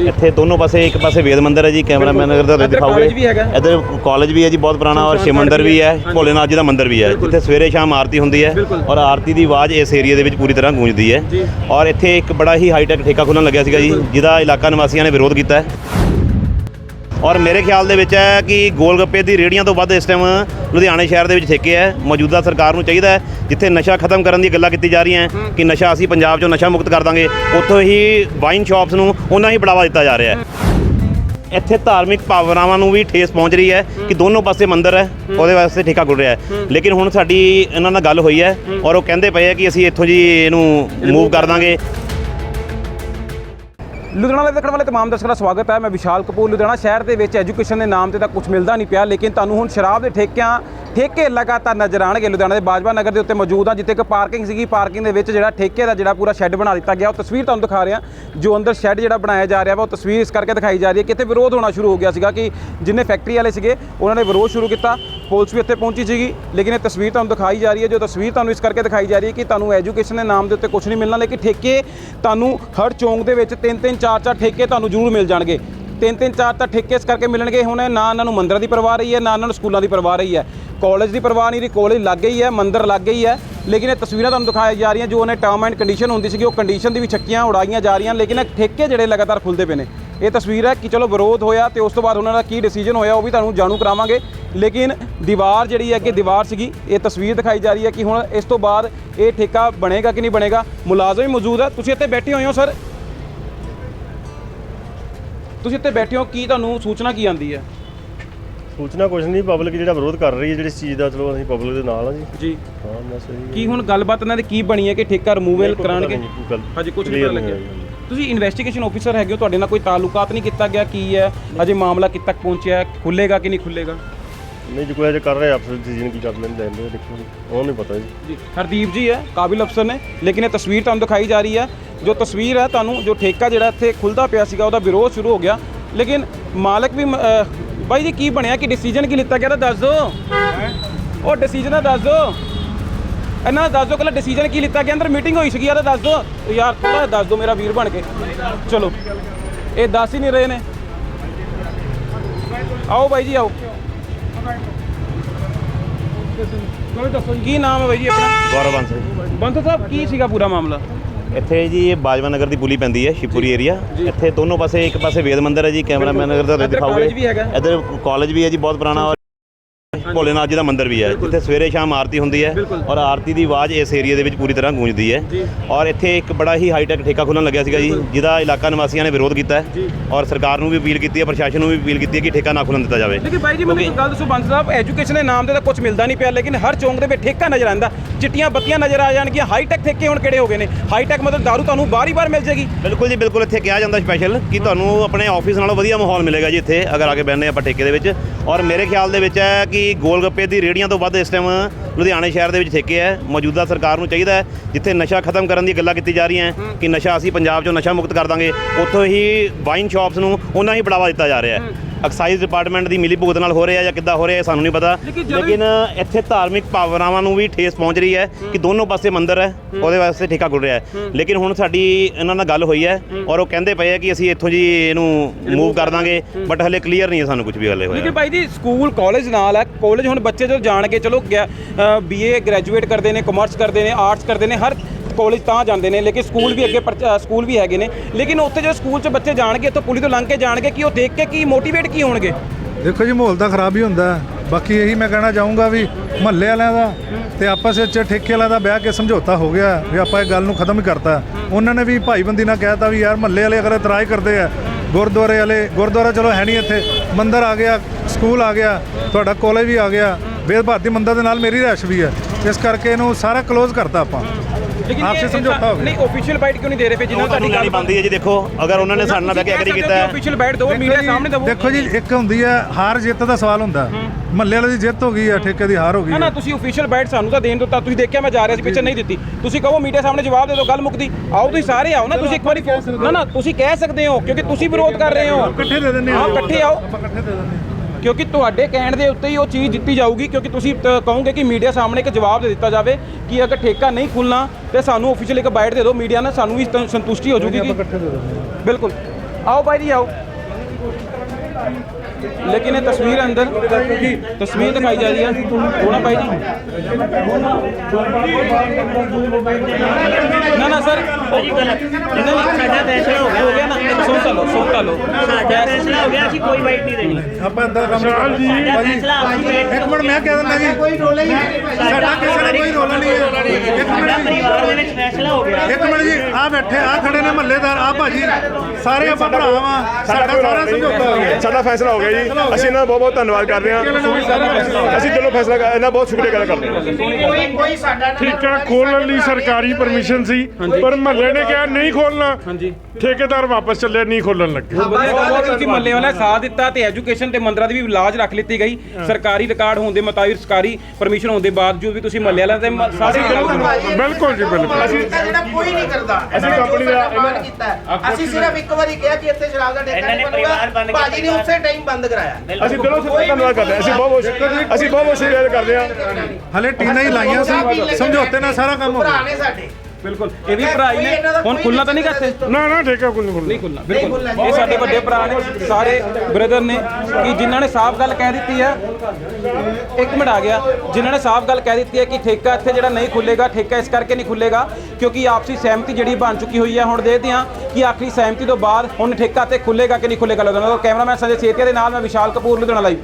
ਇੱਥੇ ਦੋਨੋਂ ਪਾਸੇ ਇੱਕ ਪਾਸੇ ਵੇਦ ਮੰਦਿਰ ਹੈ ਜੀ ਕੈਮਰਾਮੈਨ ਅਗਰ ਤੁਹਾਨੂੰ ਇੱਧਰ ਦਿਖਾਓਗੇ। ਇੱਧਰ ਕਾਲਜ ਵੀ ਹੈ ਜੀ ਬਹੁਤ ਪੁਰਾਣਾ ਔਰ ਸ਼ਿਵ ਮੰਦਿਰ ਵੀ ਹੈ। ਭੋਲੇਨਾਥ ਜੀ ਦਾ ਮੰਦਿਰ ਵੀ ਹੈ। ਜਿੱਥੇ ਸਵੇਰੇ ਸ਼ਾਮ ਆਰਤੀ ਹੁੰਦੀ ਹੈ। ਔਰ ਆਰਤੀ ਦੀ ਆਵਾਜ਼ ਇਸ ਏਰੀਆ ਦੇ ਵਿੱਚ ਪੂਰੀ ਤਰ੍ਹਾਂ ਗੂੰਜਦੀ ਹੈ। ਔਰ ਇੱਥੇ ਇੱਕ ਬੜਾ ਹੀ ਹਾਈਟੈਕ ਠੇਕਾ ਖੁੱਲਣ ਲੱਗਿਆ ਸੀਗਾ ਜੀ ਜਿਹਦਾ ਇਲਾਕਾ ਨਿਵਾਸੀਆਂ ਨੇ ਵਿਰੋਧ ਕੀਤਾ ਹੈ। ਔਰ ਮੇਰੇ ਖਿਆਲ ਦੇ ਵਿੱਚ ਹੈ ਕਿ ਗੋਲਗੱਪੇ ਦੀ ਰੇੜੀਆਂ ਤੋਂ ਵੱਧ ਇਸ ਟਾਈਮ ਲੁਧਿਆਣੇ ਸ਼ਹਿਰ ਦੇ ਵਿੱਚ ਠੇਕੇ ਹੈ। ਮੌਜੂਦਾ ਸਰਕਾਰ ਨੂੰ ਚਾਹੀਦਾ ਹੈ, ਜਿੱਥੇ ਨਸ਼ਾ ਖਤਮ ਕਰਨ ਦੀ ਗੱਲਾਂ ਕੀਤੀ ਜਾ ਰਹੀਆਂ ਕਿ ਨਸ਼ਾ ਅਸੀਂ ਪੰਜਾਬ 'ਚੋਂ ਨਸ਼ਾ ਮੁਕਤ ਕਰ ਦਾਂਗੇ। ਉੱਥੋਂ ਹੀ ਵਾਈਨ ਸ਼ਾਪਸ ਨੂੰ ਉਹਨਾਂ ਹੀ ਬੜਾਵਾ ਦਿੱਤਾ ਜਾ ਰਿਹਾ ਹੈ। ਇੱਥੇ ਧਾਰਮਿਕ ਭਾਵਨਾਵਾਂ ਨੂੰ ਵੀ ਠੇਸ ਪਹੁੰਚ ਰਹੀ ਹੈ ਕਿ ਦੋਨੋਂ ਪਾਸੇ ਮੰਦਿਰ ਹੈ, ਉਹਦੇ ਵਾਸਤੇ ਠੇਕਾ ਖੁੱਲ ਰਿਹਾ ਹੈ। ਲੇਕਿਨ ਹੁਣ ਸਾਡੀ ਇਹਨਾਂ ਨਾਲ ਗੱਲ ਹੋਈ ਹੈ ਔਰ ਉਹ ਕਹਿੰਦੇ ਪਏ ਆ ਕਿ ਅਸੀਂ ਇੱਥੋਂ ਜੀ ਇਹਨੂੰ ਮੂਵ ਕਰ ਦਾਂਗੇ। ਲੁਧਿਆਣਾ ਲਾਈਵ ਦੇਖਣ ਵਾਲੇ ਤਮਾਮ ਦਰਸ਼ਕਾਂ ਦਾ ਸਵਾਗਤ ਹੈ। ਮੈਂ ਵਿਸ਼ਾਲ ਕਪੂਰ, ਲੁਧਿਆਣਾ ਸ਼ਹਿਰ ਦੇ ਵਿੱਚ ਐਜੂਕੇਸ਼ਨ ਦੇ ਨਾਮ ਤੇ ਤਾਂ ਕੁਝ ਮਿਲਦਾ ਨਹੀਂ ਪਿਆ, ਲੇਕਿਨ ਤੁਹਾਨੂੰ ਹੁਣ ਸ਼ਰਾਬ ਦੇ ਠੇਕਿਆਂ ਠੇਕੇ ਲਗਾਤਾਰ ਨਜ਼ਰ ਆਣਗੇ ਲੁਧਿਆਣਾ ਦੇ ਬਾਜਵਾ ਨਗਰ ਦੇ ਉੱਤੇ ਮੌਜੂਦ ਆ, ਜਿੱਥੇ ਇੱਕ ਪਾਰਕਿੰਗ ਸੀਗੀ। ਪਾਰਕਿੰਗ ਦੇ ਵਿੱਚ ਜਿਹੜਾ ਠੇਕੇ ਦਾ ਜਿਹੜਾ ਪੂਰਾ ਸ਼ੈੱਡ ਬਣਾ ਦਿੱਤਾ ਗਿਆ, ਉਹ ਤਸਵੀਰ ਤੁਹਾਨੂੰ ਦਿਖਾ ਰਿਹਾ। ਜੋ ਅੰਦਰ ਸ਼ੈੱਡ ਜਿਹੜਾ ਬਣਾਇਆ ਜਾ ਰਿਹਾ ਵਾ, ਉਹ ਤਸਵੀਰ ਇਸ ਕਰਕੇ ਦਿਖਾਈ ਜਾ ਰਹੀ ਹੈ ਕਿ ਇੱਥੇ ਵਿਰੋਧ ਹੋਣਾ ਸ਼ੁਰੂ ਹੋ ਗਿਆ ਸੀਗਾ ਕਿ ਜਿੰਨੇ ਫੈਕਟਰੀ ਵਾਲੇ ਸੀਗੇ, ਉਹਨਾਂ ਨੇ ਵਿਰੋਧ ਸ਼ੁਰੂ ਕੀਤਾ। ਪੁਲਿਸ ਵੀ ਇੱਥੇ ਪਹੁੰਚੀ ਸੀਗੀ, ਲੇਕਿਨ ਇਹ ਤਸਵੀਰ ਤੁਹਾਨੂੰ ਦਿਖਾਈ ਜਾ ਰਹੀ ਹੈ। ਜੋ ਤਸਵੀਰ ਤੁਹਾਨੂੰ ਇਸ ਕਰਕੇ ਦਿਖਾਈ ਜਾ ਰਹੀ ਹੈ ਕਿ ਤੁਹਾਨੂੰ ਐਜੂਕੇਸ਼ਨ ਦੇ ਨਾਮ ਦੇ ਉੱਤੇ ਕੁਝ ਨਹੀਂ ਮਿਲਣਾ, ਲੇਕਿਨ ਠੇਕੇ ਤੁਹਾਨੂੰ ਹਰ ਚੌਂਕ ਦੇ ਵਿੱਚ ਤਿੰਨ ਤਿੰਨ, ਚਾਰ ਚਾਰ ਠੇਕੇ ਤੁਹਾਨੂੰ ਜ਼ਰੂਰ ਮਿਲ ਜਾਣਗੇ। ਤਿੰਨ ਤਿੰਨ, ਚਾਰ ਤਾਂ ਠੇਕੇ ਇਸ ਕਰਕੇ ਮਿਲਣਗੇ। ਹੁਣ ਨਾ ਇਹਨਾਂ ਨੂੰ ਮੰਦਰਾਂ ਦੀ ਪਰਵਾਹ ਰਹੀ ਹੈ, ਨਾ ਇਹਨਾਂ ਨੂੰ ਸਕੂਲਾਂ ਦੀ ਪਰਵਾਹ ਰਹੀ ਹੈ। ਕਾਲਜ ਦੀ ਪਰਵਾਹ ਨਹੀਂ ਰਹੀ ਕਾਲਜ ਲੱਗ ਗਈ ਹੈ, ਮੰਦਰ ਲੱਗ ਗਈ ਹੈ। ਲੇਕਿਨ ਇਹ ਤਸਵੀਰਾਂ ਤੁਹਾਨੂੰ ਦਿਖਾਈ ਜਾ ਰਹੀਆਂ, ਜੋ ਉਹਨੇ ਟਰਮ ਐਂਡ ਕੰਡੀਸ਼ਨ ਹੁੰਦੀ ਸੀਗੀ, ਉਹ ਕੰਡੀਸ਼ਨ ਦੀ ਵੀ ਛੱਕੀਆਂ ਉਡਾਈਆਂ ਜਾ ਰਹੀਆਂ, ਲੇਕਿਨ ਇਹ ਠੇਕੇ ਜਿਹੜੇ ਲਗਾਤਾਰ ਖੁੱਲਦੇ ਪਏ ਨੇ। ਇਹ ਤਸਵੀਰ ਹੈ ਕਿ ਚਲੋ ਵਿਰੋਧ ਹੋਇਆ ਤੇ ਉਸ ਤੋਂ ਬਾਅਦ ਉਹਨਾਂ ਦਾ ਕੀ ਡਿਸੀਜਨ ਹੋਇਆ, ਉਹ ਵੀ ਤੁਹਾਨੂੰ ਜਾਣੂ ਕਰਾਵਾਂਗੇ। ਲੇਕਿਨ ਦੀਵਾਰ ਜਿਹੜੀ ਹੈ ਕਿ ਦੀਵਾਰ ਸੀਗੀ, ਇਹ ਤਸਵੀਰ ਦਿਖਾਈ ਜਾ ਰਹੀ ਹੈ ਕਿ ਹੁਣ ਇਸ ਤੋਂ ਬਾਅਦ ਇਹ ਠੇਕਾ ਬਣੇਗਾ ਕਿ ਨਹੀਂ ਬਣੇਗਾ। ਮੁਲਾਜ਼ਮ ਹੀ ਮੌਜੂਦ ਹੈ। ਤੁਸੀਂ ਇੱਥੇ ਬੈਠੇ ਹੋਏ ਹੋ, ਸਰ? ਤੁਸੀਂ ਇੱਥੇ ਬੈਠੇ ਹੋ, ਕੀ ਤੁਹਾਨੂੰ ਸੂਚਨਾ ਕੀ ਆਂਦੀ ਹੈ? ਸੂਚਨਾ ਕੁਝ ਨਹੀਂ ਪਬਲਿਕ ਜਿਹੜਾ ਵਿਰੋਧ ਕਰ ਰਹੀ ਹੈ ਜਿਹੜੀ ਚੀਜ਼ ਦਾ ਚਲੋ ਅਸੀਂ ਪਬਲਿਕ ਦੇ ਨਾਲ ਆ ਜੀ। ਜੀ। ਹਾਂ ਬਸ ਇਹੀ ਕੀ ਹੁਣ ਗੱਲਬਾਤ ਇਹਨਾਂ ਦੀ ਕੀ ਬਣੀ ਹੈ ਕਿ ਠੇਕਾ ਰਿਮੂਵਲ ਕਰਾਣਗੇ ਹਜੇ ਕੁਝ ਨਹੀਂ ਪਤਾ ਲੱਗਿਆ। ਤੁਸੀਂ ਇਨਵੈਸਟੀਗੇਸ਼ਨ ਆਫੀਸਰ ਹੈਗੇ ਹੋ ਤੁਹਾਡੇ ਨਾਲ ਕੋਈ ਤਾਲੁਕਾਤ ਨਹੀਂ ਕੀਤਾ ਗਿਆ ਕੀ ਹੈ? ਅਜੇ ਮਾਮਲਾ ਕਿੱਥੇ ਤੱਕ ਪਹੁੰਚਿਆ ਹੈ ਖੁੱਲੇਗਾ ਕਿ ਨਹੀਂ ਖੁੱਲੇਗਾ ਨਹੀਂ ਜੀ ਕੋਈ ਅਜੇ ਕਰ ਰਿਹਾ ਅਫਸਰ ਡਿਸੀਜਨ ਕੀ ਕਰ ਲੈਂਦੇ ਲੈਂਦੇ ਆ, ਦੇਖੋ ਜੀ ਉਹ ਨਹੀਂ ਪਤਾ ਜੀ। ਜੀ ਹਰਦੀਪ ਜੀ ਹੈ ਕਾਬਿਲ ਅਫਸਰ ਨੇ ਲੇਕਿਨ ਇਹ ਤਸਵੀਰ ਤੁਹਾਨੂੰ ਦਿਖਾਈ ਜਾ ਰਹੀ ਹੈ। ਜੋ ਤਸਵੀਰ ਹੈ ਤੁਹਾਨੂੰ ਜੋ ਠੇਕਾ ਜਿਹੜਾ ਇੱਥੇ ਖੁੱਲਦਾ ਪਿਆ ਸੀਗਾ ਉਹਦਾ ਵਿਰੋਧ ਸ਼ੁਰੂ ਹੋ ਗਿਆ। ਲੇਕਿਨ ਮਾਲਕ ਵੀ ਮ- ਅਹ ਬਾਈ ਜੀ ਕੀ ਬਣਿਆ? ਕਿ ਡਿਸੀਜਨ ਕੀ ਲਿੱਤਾ ਗਿਆ? ਤਾਂ ਦੱਸ ਦਿਓ ਉਹ ਡਿਸੀਜਨ ਦੱਸ ਦਿਓ ਇਹਨਾਂ ਦਾ ਦੱਸ ਦਿਓ ਕੱਲਾ ਡਿਸੀਜਨ ਕੀ ਲਿੱਤਾ ਗਿਆ? ਅੰਦਰ ਮੀਟਿੰਗ ਹੋਈ ਸੀਗੀ ਯਾਰ ਦੱਸ ਦਿਓ ਯਾਰ ਥੋੜਾ ਦੱਸ ਦਿਓ ਮੇਰਾ ਵੀਰ ਬਣ ਕੇ। ਚਲੋ। ਇਹ ਦੱਸ ਹੀ ਨਹੀਂ ਰਹੇ ਨੇ। ਆਓ ਬਾਈ ਜੀ ਆਓ। ਕੀ ਨਾਮ ਹੈ ਬਾਈ ਜੀ ਆਪਣਾ? ਗੌਰਵ ਬਾਂਸਲ ਬੰਤ ਸਾਹਿਬ ਕੀ ਸੀਗਾ ਪੂਰਾ ਮਾਮਲਾ? ਇੱਥੇ ਜੀ ਇਹ ਬਾਜਵਾ ਨਗਰ ਦੀ ਪੁਲੀ ਪੈਂਦੀ ਹੈ ਸ਼ਿਵਪੁਰੀ ਏਰੀਆ ਇੱਥੇ ਦੋਨੋਂ ਪਾਸੇ ਇੱਕ ਪਾਸੇ ਵੇਦ ਮੰਦਿਰ ਹੈ ਜੀ ਕੈਮਰਾਮੈਨ ਅਗਰ ਇੱਧਰ ਦਿਖਾਓਗੇ। ਇੱਧਰ ਕਾਲਜ ਵੀ ਹੈ ਜੀ ਬਹੁਤ ਪੁਰਾਣਾ ਔਰ ਭੋਲੇਨਾਥ ਜੀ ਦਾ ਮੰਦਿਰ ਵੀ ਹੈ ਜਿੱਥੇ ਸਵੇਰੇ ਸ਼ਾਮ ਆਰਤੀ ਹੁੰਦੀ ਹੈ। ਔਰ ਆਰਤੀ ਦੀ ਆਵਾਜ਼ ਇਸ ਏਰੀਆ ਦੇ ਵਿੱਚ ਪੂਰੀ ਤਰ੍ਹਾਂ ਗੂੰਜਦੀ ਹੈ। ਔਰ ਇੱਥੇ ਇੱਕ ਬੜਾ ਹੀ ਹਾਈਟੈਕ ਠੇਕਾ ਖੁੱਲਣ ਲੱਗਿਆ ਸੀਗਾ ਜੀ ਜਿਹਦਾ ਇਲਾਕਾ ਨਿਵਾਸੀਆਂ ਨੇ ਵਿਰੋਧ ਕੀਤਾ। ਹੈ। ਔਰ ਸਰਕਾਰ ਨੂੰ ਵੀ ਅਪੀਲ ਕੀਤੀ ਹੈ ਪ੍ਰਸ਼ਾਸਨ ਨੂੰ ਵੀ ਅਪੀਲ ਕੀਤੀ ਹੈ ਕਿ ਠੇਕਾ ਨਾ ਖੁੱਲਣ ਦਿੱਤਾ ਜਾਵੇ। ਲੇਕਿਨ ਬਾਈ ਜੀ ਮੈਨੂੰ ਇੱਕ ਗੱਲ ਦੱਸੋ ਬੰਦ ਸਾਹਿਬ ਐਜੂਕੇਸ਼ਨ ਦੇ ਨਾਮ ਤੇ ਤਾਂ ਕੁਝ ਮਿਲਦਾ ਨਹੀਂ ਪਿਆ ਲੇਕਿਨ ਹਰ ਚੌਂਕ ਦੇ ਵਿੱਚ ਠੇਕਾ ਨਜ਼ਰ ਆਉਂਦਾ। ਚਿੱਟੀਆਂ ਬੱਤੀਆਂ ਨਜ਼ਰ ਆ ਜਾਣਗੀਆਂ ਹਾਈ ਟੈਕ ਠੇਕੇ ਹੁਣ ਕਿਹੜੇ ਹੋ ਗਏ ਨੇ? ਹਾਈ ਟੈਕ ਮਤਲਬ ਦਾਰੂ ਤੁਹਾਨੂੰ ਬਾਰੀ ਬਾਰ ਮਿਲ ਜੇਗੀ ਬਿਲਕੁਲ ਜੀ ਬਿਲਕੁਲ ਇੱਥੇ ਕਿਹਾ ਜਾਂਦਾ ਸਪੈਸ਼ਲ ਕਿ ਤੁਹਾਨੂੰ ਆਪਣੇ ਆਫਿਸ ਨਾਲੋਂ ਵਧੀਆ ਮਾਹੌਲ ਮਿਲੇਗਾ ਜੀ ਇੱਥੇ ਅਗਰ ਆ ਕੇ ਬਹਿੰਦੇ ਆਪਾਂ ਠੇਕੇ ਦੇ ਵਿੱਚ। ਔਰ ਮੇਰੇ ਖਿਆਲ ਦੇ ਵਿੱਚ ਹੈ ਕਿ ਗੋਲ ਗੱਪੇ ਦੀ ਰੇੜੀਆਂ ਤੋਂ ਵੱਧ ਇਸ ਟਾਈਮ ਲੁਧਿਆਣੇ ਸ਼ਹਿਰ ਦੇ ਵਿੱਚ ਠੇਕੇ ਹੈ। ਮੌਜੂਦਾ ਸਰਕਾਰ ਨੂੰ ਚਾਹੀਦਾ ਹੈ, ਜਿੱਥੇ ਨਸ਼ਾ ਖਤਮ ਕਰਨ ਦੀ ਗੱਲਾਂ ਕੀਤੀ ਜਾ ਰਹੀਆਂ ਕਿ ਨਸ਼ਾ ਅਸੀਂ ਪੰਜਾਬ 'ਚੋਂ ਨਸ਼ਾ ਮੁਕਤ ਕਰ ਦਾਂਗੇ। ਉੱਥੋਂ ਹੀ ਵਾਈਨ ਸ਼ਾਪਸ ਨੂੰ ਉਹਨਾਂ ਹੀ ਬੜਾਵਾ ਦਿੱਤਾ ਜਾ ਰਿਹਾ ਹੈ। ਐਕਸਾਈਜ਼ ਡਿਪਾਰਟਮੈਂਟ ਦੀ ਮਿਲੀ ਭੁਗਤ ਨਾਲ ਹੋ ਰਿਹਾ ਜਾਂ ਕਿੱਦਾਂ ਹੋ ਰਿਹਾ ਇਹ ਸਾਨੂੰ ਨਹੀਂ ਪਤਾ। ਲੇਕਿਨ ਲੇਕਿਨ ਇੱਥੇ ਧਾਰਮਿਕ ਭਾਵਨਾਵਾਂ ਨੂੰ ਵੀ ਠੇਸ ਪਹੁੰਚ ਰਹੀ ਹੈ ਕਿ ਦੋਨੋਂ ਪਾਸੇ ਮੰਦਿਰ ਹੈ ਉਹਦੇ ਵਾਸਤੇ ਠੇਕਾ ਖੁੱਲ ਰਿਹਾ ਹੈ। ਲੇਕਿਨ ਹੁਣ ਸਾਡੀ ਇਹਨਾਂ ਨਾਲ ਗੱਲ ਹੋਈ ਹੈ ਔਰ ਉਹ ਕਹਿੰਦੇ ਪਏ ਆ ਕਿ ਅਸੀਂ ਇੱਥੋਂ ਜੀ ਇਹਨੂੰ ਮੂਵ ਕਰ ਦਾਂਗੇ ਬਟ ਹਲੇ ਕਲੀਅਰ ਨਹੀਂ ਹੈ ਸਾਨੂੰ ਕੁਝ ਵੀ ਹਲੇ ਲੇਕਿਨ ਹੋਇਆ ਭਾਈ ਜੀ ਸਕੂਲ ਕਾਲਜ ਨਾਲ ਹੈ। ਕਾਲਜ ਹੁਣ ਬੱਚੇ ਜਦੋਂ ਜਾਣਗੇ ਚਲੋ ਬੀਏ ਗ੍ਰੈਜੂਏਟ ਕਰਦੇ ਨੇ ਕਾਮਰਸ ਕਰਦੇ ਨੇ ਆਰਟਸ ਕਰਦੇ ਨੇ ਹਰ ਕਾਲਜ ਤਾਂ ਜਾਂਦੇ ਨੇ ਲੇਕਿਨ ਸਕੂਲ ਵੀ ਅੱਗੇ ਸਕੂਲ ਵੀ ਹੈਗੇ ਨੇ। ਲੇਕਿਨ ਉੱਥੇ ਜਦੋਂ ਸਕੂਲ 'ਚ ਬੱਚੇ ਜਾਣਗੇ ਇੱਥੋਂ ਪੁਲੀ ਤੋਂ ਲੰਘ ਕੇ ਜਾਣਗੇ ਕਿ ਉਹ ਦੇਖ ਕੇ ਕੀ ਮੋਟੀਵੇਟ ਕੀ ਹੋਣਗੇ? ਦੇਖੋ ਜੀ ਮਾਹੌਲ ਤਾਂ ਖਰਾਬ ਹੀ ਹੁੰਦਾ। ਹੈ। ਬਾਕੀ ਇਹੀ ਮੈਂ ਕਹਿਣਾ ਚਾਹੂੰਗਾ ਵੀ ਮਹੱਲੇ ਵਾਲਿਆਂ ਦਾ ਤੇ ਆਪਸ ਵਿੱਚ ਠੇਕੇ ਵਾਲਿਆਂ ਦਾ ਬਹਿ ਕੇ ਸਮਝੌਤਾ ਹੋ ਗਿਆ ਵੀ ਆਪਾਂ ਇਹ ਗੱਲ ਨੂੰ ਖਤਮ ਹੀ ਕਰਤਾ। ਉਹਨਾਂ ਨੇ ਵੀ ਭਾਈਬੰਦੀ ਨਾਲ ਕਹਿਤਾ ਵੀ ਯਾਰ ਮਹੱਲੇ ਵਾਲੇ ਅਗਰ ਇਤਰਾਜ਼ ਕਰਦੇ ਆ ਗੁਰਦੁਆਰੇ ਵਾਲੇ ਗੁਰਦੁਆਰਾ ਚਲੋ ਹੈ ਨਹੀਂ ਇੱਥੇ ਮੰਦਿਰ ਆ ਗਿਆ ਸਕੂਲ ਆ ਗਿਆ ਤੁਹਾਡਾ ਕਾਲਜ ਵੀ ਆ ਗਿਆ ਵੇਦ ਭਾਰਤੀ ਮੰਦਿਰ ਦੇ ਨਾਲ ਮੇਰੀ ਰਹਿਸ਼ ਵੀ ਹੈ। ਇਸ ਕਰਕੇ ਇਹਨੂੰ ਸਾਰਾ ਕਲੋਜ਼ ਕਰਤਾ ਆਪਾਂ। ਲੇਕਿਨ ਆਪਸੇ ਸਮਝੌਤਾ ਹੋ ਗਿਆ। ਨਹੀਂ ਆਫੀਸ਼ੀਅਲ ਬਾਈਟ ਕਿਉਂ ਨਹੀਂ ਦੇ ਰਹੇ ਫਿਰ ਜਿੰਨਾ ਤੁਹਾਡੀ ਤੁਹਾਡੀ ਗੱਲ ਬੰਦੀ ਹੈ ਜੀ ਦੇਖੋ ਅਗਰ ਉਹਨਾਂ ਨੇ ਸਾਡੇ ਨਾਲ ਬਹਿ ਕੇ ਐਗਰੀ ਕੀਤਾ ਹੈ ਆਫੀਸ਼ੀਅਲ ਬਾਈਟ ਦਿਓ ਮੀਡੀਆ ਸਾਹਮਣੇ ਦਿਓ ਦੇਖੋ ਜੀ ਇੱਕ ਹੁੰਦੀ ਹੈ ਹਾਰ ਜਿੱਤ ਦਾ ਸਵਾਲ ਹੁੰਦਾ। ਮਹੱਲੇ ਵਾਲੇ ਦੀ ਜਿੱਤ ਹੋ ਗਈ ਹੈ ਠੇਕੇ ਦੀ ਹਾਰ ਹੋ ਗਈ ਨਾ ਹੈ। ਨਾ ਤੁਸੀਂ ਆਫੀਸ਼ੀਅਲ ਬਾਈਟ ਸਾਨੂੰ ਤਾਂ ਦੇਣ ਦਿੱਤਾ ਤੁਸੀਂ ਦੇਖਿਆ ਮੈਂ ਜਾ ਰਿਹਾ ਸੀ ਪਿੱਛੇ ਨਹੀਂ ਦਿੱਤੀ। ਤੁਸੀਂ ਕਹੋ ਮੀਡੀਆ ਸਾਹਮਣੇ ਜਵਾਬ ਦੇ ਦਿਓ ਗੱਲ ਮੁੱਕਦੀ। ਆਓ ਤੁਸੀਂ ਸਾਰੇ ਆਓ ਨਾ ਤੁਸੀਂ ਇੱਕ ਵਾਰੀ ਨਾ ਨਾ ਤੁਸੀਂ ਕਹਿ ਸਕਦੇ ਹੋ ਕਿਉਂਕਿ ਤੁਸੀਂ ਵਿਰੋਧ ਕਰ ਰਹੇ ਹੋ। ਇਕੱਠੇ ਦੇ ਦਿੰਦੇ ਹਾਂ ਇਕੱਠੇ ਆਓ। ਆਪਾਂ ਇਕੱਠੇ ਦੇ ਦਿੰਦੇ ਹਾਂ। ਕਿਉਂਕਿ ਤੁਹਾਡੇ ਕਹਿਣ ਦੇ ਉੱਤੇ ਹੀ ਉਹ ਚੀਜ਼ ਦਿੱਤੀ ਜਾਊਗੀ ਕਿਉਂਕਿ ਤੁਸੀਂ ਤ- ਕਹੋਗੇ ਕਿ ਮੀਡੀਆ ਸਾਹਮਣੇ ਇੱਕ ਜਵਾਬ ਦੇ ਦਿੱਤਾ ਜਾਵੇ ਕਿ ਅਗਰ ਠੇਕਾ ਨਹੀਂ ਖੁੱਲਣਾ ਤੇ ਸਾਨੂੰ ਆਫੀਸ਼ੀਅਲ ਇੱਕ ਬਾਈਟ ਦੇ ਦਿਓ ਮੀਡੀਆ ਨਾਲ ਸਾਨੂੰ ਵੀ ਸੰਤੁਸ਼ਟੀ ਹੋ ਜੂਗੀ ਕਿ ਬਿਲਕੁਲ। ਆਓ ਭਾਈ ਜੀ ਆਓ। ਲੇਕਿਨ ਇਹ ਤਸਵੀਰ ਅੰਦਰ ਤਸਵੀਰ ਦਿਖਾਈ ਜਾ ਰਹੀ ਹੈ ਥੋੜਾ ਭਾਈ ਜੀ। ਨਾ ਨਾ ਸਰ। ਗਲਤ ਸਾਡਾ ਫੈਸਲਾ ਹੋ ਗਿਆ ਹੋ ਗਿਆ ਨਾ। ਸੁਣ ਤਾ ਲਓ ਸੁਣ ਤਾ ਲਓ ਸਾਡਾ ਫੈਸਲਾ ਹੋ ਗਿਆ ਅਸੀਂ ਕੋਈ ਵਾਈਟ ਨਹੀਂ ਦੇਣੀ। ਆਪਾਂ ਇੰਦਾ ਕੰਮ ਸਾਡਾ ਫੈਸਲਾ ਇੱਕ ਮਿੰਟ ਮੈਂ ਕਹਿ ਦਿੰਦਾ ਜੀ। ਕੋਈ ਰੋਲਾ ਹੀ ਨਹੀਂ। ਸਾਡਾ ਕਿਸੇ ਦਾ ਕੋਈ ਰੋਲਾ ਨਹੀਂ ਹੈ। ਇੱਕ ਮਿੰਟ ਪਰਿਵਾਰ ਦੇ ਵਿੱਚ ਫੈਸਲਾ ਹੋ ਗਿਆ। ਇੱਕ ਮਿੰਟ ਜੀ ਆ ਬੈਠੇ ਆ ਖੜੇ ਨੇ ਮਹੱਲੇਦਾਰ। ਆ ਭਾਜੀ ਸਾਰੇ ਆਪਾਂ ਭਰਾ ਵਾਂ। ਸਾਡਾ ਸਾਰਾ ਸਮਝੌਤਾ ਹੋ ਗਿਆ। ਸਾਡਾ ਫੈਸਲਾ ਹੋ ਗਿਆ ਜੀ ਅਸੀਂ ਇਹਨਾਂ ਦਾ ਬਹੁਤ ਬਹੁਤ ਧੰਨਵਾਦ ਕਰਦੇ ਹਾਂ। ਅਸੀਂ ਦਿਲੋਂ ਫੈਸਲਾ ਕਰ- ਇਹਨਾਂ ਬਹੁਤ ਸ਼ੁਕਰੀਆ ਕਰਦੇ ਹਾਂ। ਠੇਕਾ ਖੋਲਣ ਲਈ ਸਰਕਾਰੀ ਪਰਮਿਸ਼ਨ ਸੀ ਪਰ ਮਹੱਲੇ ਨੇ ਕਿਹਾ ਨਹੀਂ ਖੋਲਣਾ। ਹਾਂਜੀ। ਠੇਕੇਦਾਰ ਵਾਪਸ ਚੱਲੇ ਨਹੀਂ ਖੋਲਣ ਲੱਗੇ। ਵਧੀਆ ਕੰਮ ਹੈ ਕਿ ਤੁਸੀਂ ਮੱਲੇ ਵਾਲਾ ਸਾਥ ਦਿੱਤਾ ਤੇ ਐਜੂਕੇਸ਼ਨ ਤੇ ਮੰਦਰਾਂ ਦੀ ਵੀ ਲਾਜ ਰੱਖ ਲਿੱਤੀ ਗਈ। ਸਰਕਾਰੀ ਰਿਕਾਰਡ ਹੋਣ ਦੇ ਮੁਤਾਬਿਕ ਸਰਕਾਰੀ ਪਰਮਿਸ਼ਨ ਹੋਣ ਦੇ ਬਾਵਜੂਦ ਵੀ ਤੁਸੀਂ ਮੱਲੇ ਵਾਲਿਆਂ ਤੇ ਮ- ਸਾਰੇ ਬਿਲਕੁਲ ਜੀ ਬਿਲਕੁਲ। ਜਿਹੜਾ ਕੋਈ ਨਹੀਂ ਕਰਦਾ। ਅਸੀਂ ਕੰਪਨੀ ਦਾ ਇਹਨਾਂ ਕੀਤਾ ਹੈ। ਅਸੀਂ ਸਿਰਫ ਇੱਕ ਵਾਰੀ ਕਿਹਾ ਕਿ ਇੱਥੇ ਸ਼ਰਾਬ ਦਾ ਠੇਕਾ ਇਹਨਾਂ ਨਹੀਂ ਪਰਿਵਾਰ ਬਣੂਗਾ ਭਾਜੀ ਨੇ ਕੀਤਾ। ਉਸੇ ਟਾਈਮ ਬੰਦ ਕਰਾਇਆ। ਅਸੀਂ ਦਿਲੋਂ ਧੰਨਵਾਦ ਕਰਦੇ ਹਾਂ। ਅਸੀਂ ਬਹੁਤ ਬਹੁਤ ਅਸੀਂ ਬਹੁਤ ਬਹੁਤ ਸ਼ੁਕਰੀਆ ਕਰਦੇ ਹਾਂ। ਹਲੇ ਟੀਨਾ ਹੀ ਲਾਈਆਂ ਸੀ ਸਮਝੌਤੇ ਨਾਲ ਸਾਰਾ ਕੰਮ ਹੋ ਭਰਾ ਗਿਆ ਨੇ ਸਾਡੇ। ਬਿਲਕੁਲ। ਇਹ ਵੀ ਭਰਾ ਹੀ ਨੇ। ਹੁਣ ਖੁੱਲਣਾ ਤਾਂ ਨਹੀਂ ਕਰਤੇ ਨਾ ਨਾ ਠੇਕਾ ਕੋਈ ਨਹੀਂ ਨਹੀਂ ਖੋਲਣਾ ਖੁੱਲਣਾ ਬਿਲਕੁਲ। ਇਹ ਸਾਡੇ ਵੱਡੇ ਭਰਾ ਨੇ ਸਾਰੇ ਬ੍ਰਦਰ ਨੇ ਕਿ ਜਿਨ੍ਹਾਂ ਨੇ ਸਾਫ਼ ਗੱਲ ਕਹਿ ਦਿੱਤੀ ਹੈ। ਇੱਕ ਮਿੰਟ ਆ ਗਿਆ। ਜਿਨ੍ਹਾਂ ਨੇ ਸਾਫ਼ ਗੱਲ ਕਹਿ ਦਿੱਤੀ ਹੈ ਕਿ ਠੇਕਾ ਇੱਥੇ ਜਿਹੜਾ ਨਹੀਂ ਖੁੱਲੇਗਾ ਠੇਕਾ ਇਸ ਕਰਕੇ ਨਹੀਂ ਖੁੱਲੇਗਾ ਕਿਉਂਕਿ ਆਪਸੀ ਸਹਿਮਤੀ ਜਿਹੜੀ ਬਣ ਚੁੱਕੀ ਹੋਈ ਹੈ। ਹੁਣ ਦੇਖਦੇ ਹਾਂ ਕਿ ਆਖਰੀ ਸਹਿਮਤੀ ਤੋਂ ਬਾਅਦ ਹੁਣ ਠੇਕਾ ਤੇ ਖੁੱਲੇਗਾ ਕਿ ਨਹੀਂ ਖੁੱਲੇਗਾ ਲੁਧਿਆਣਾ ਤੋਂ ਕੈਮਰਾਮੈਨ ਸੰਜੇ ਸੇਤੀਆ ਦੇ ਨਾਲ ਮੈਂ ਵਿਸ਼ਾਲ ਕਪੂਰ ਲੁਧਿਆਣਾ ਲਾਈਵ